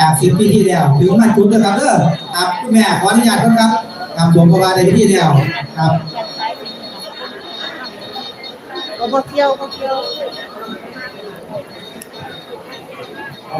จากสิบปีที่แล้วถึงมาจุดนะครับเด้อครับคุณแม่ขออนุญาตครับครับครับผมก็ว่าในพิธีแล้วครับก็บ่เที่ยวก็เที่ยว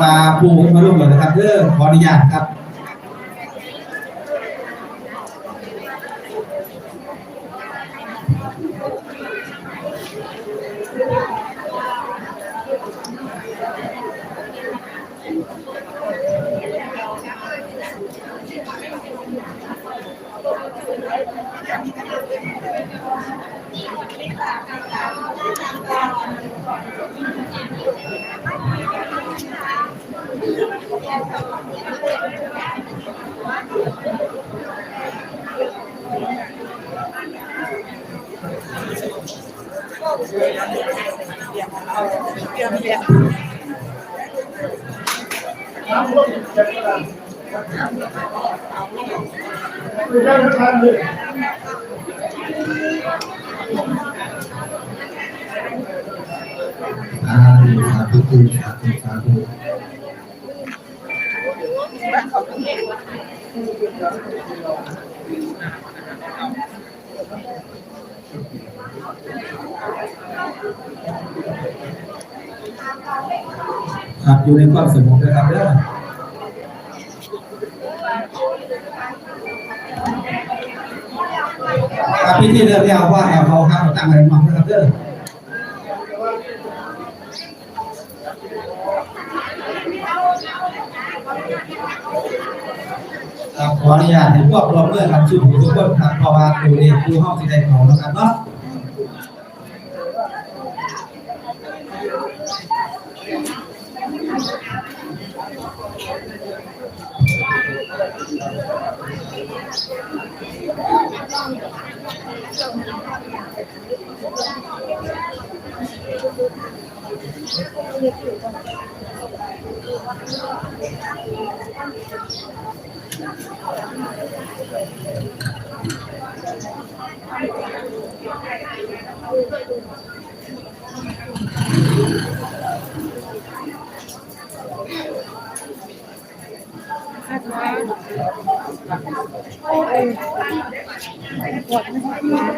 มาปูมาร่วมกันนะครับเด้อขออนุญาตครับ สาธุคุณสาธุสาธุ ครับอยู่ในความสงบนะครับเด้อครับพิธีเริ่มแล้วว่าแอลเขาครับตั้งอะไรมาครับเด้อ ขออนุญาตให้พวกรวมเรื่องครับชื่อผู้ทุกคนครับเพราะว่าตัวเลขผู้ห้องที่ได้ของนะครับเนาะ จับ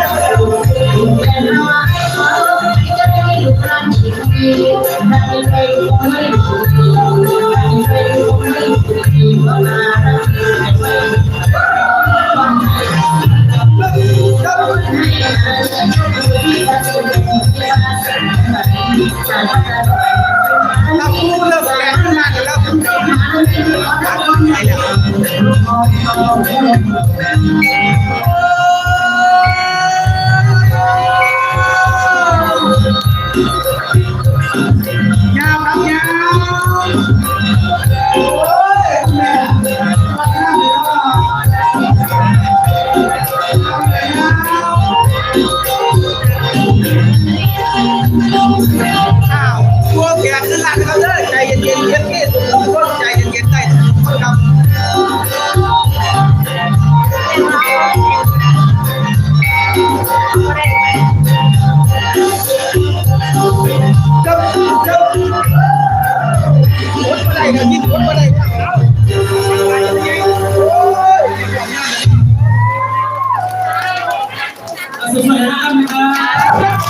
สุดหน่อยนะครับ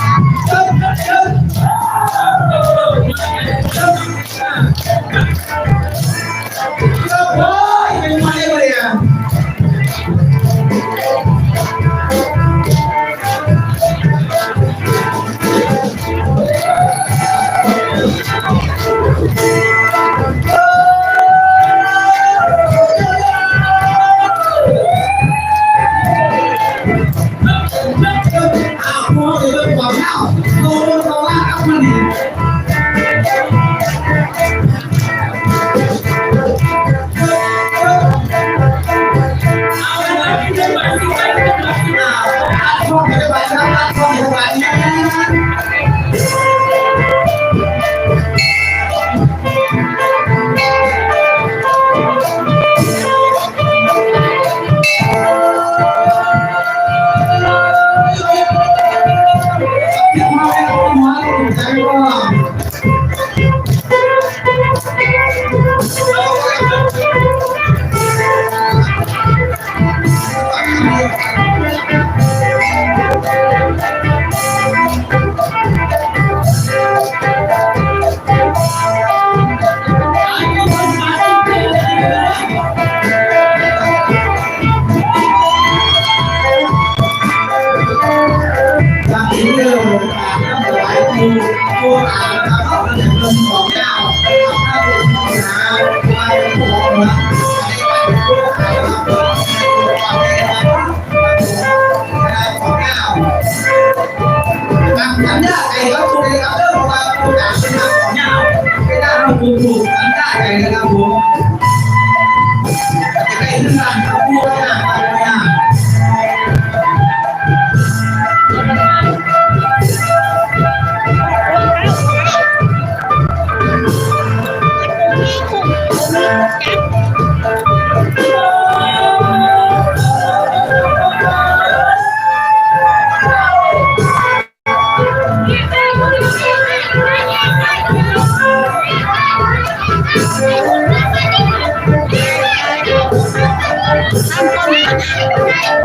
โอ้ยเป็นไงวะเนี่ยเออ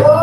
โอ้